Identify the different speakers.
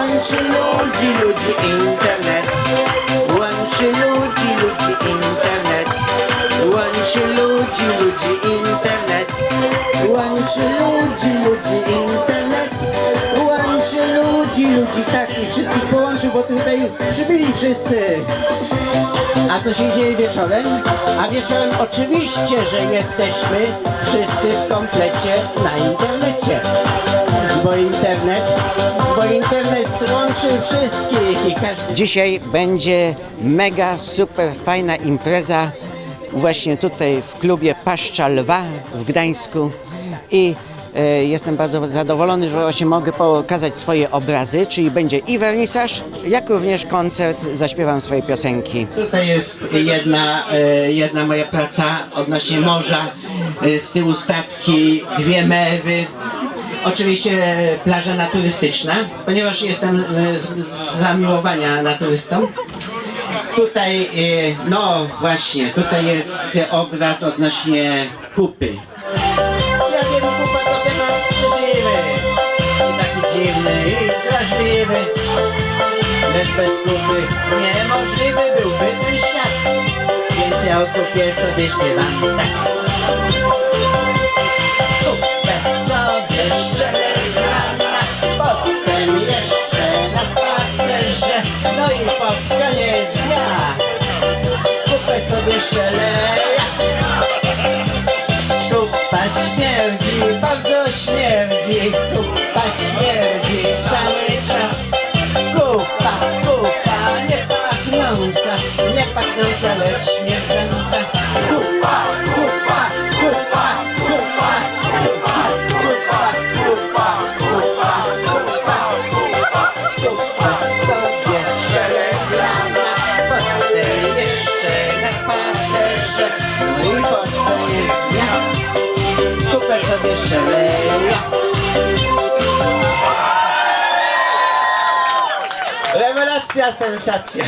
Speaker 1: Łączy ludzi, ludzi internet. Łączy ludzi, ludzi internet. Łączy ludzi, ludzi internet. Łączy ludzi, ludzi internet. Łączy ludzi, ludzi Tak i wszystkich połączył, bo tutaj przybyli wszyscy. A co się dzieje wieczorem? A wieczorem oczywiście, że jesteśmy wszyscy w komplecie na internecie. Bo internet, bo internet łączy wszystkich i każdy... Dzisiaj będzie mega super fajna impreza właśnie tutaj w klubie Paszcza Lwa w Gdańsku i e, jestem bardzo zadowolony, że właśnie mogę pokazać swoje obrazy, czyli będzie i wernisaż, jak również koncert, zaśpiewam swoje piosenki. Tutaj jest jedna, e, jedna moja praca odnośnie morza, e, z tyłu statki, dwie mewy, Oczywiście plaża naturystyczna, ponieważ jestem e, z, z zamiłowania naturystą. Tutaj, e, no właśnie, tutaj jest obraz odnośnie kupy. Ja wiem, kupa to temat i taki dziwny i drażliwy. Lecz bez kupy niemożliwy byłby ten świat, więc ja o kupie sobie śpiewam tak. Sobie szczelę Kupa śmierdzi, bardzo śmierdzi, kupa śmierdzi cały czas. Kupa, kupa, nie pachnąca, nie pachnąca, lecz śmierdząca. przeleja. Rewelacja, sensacja.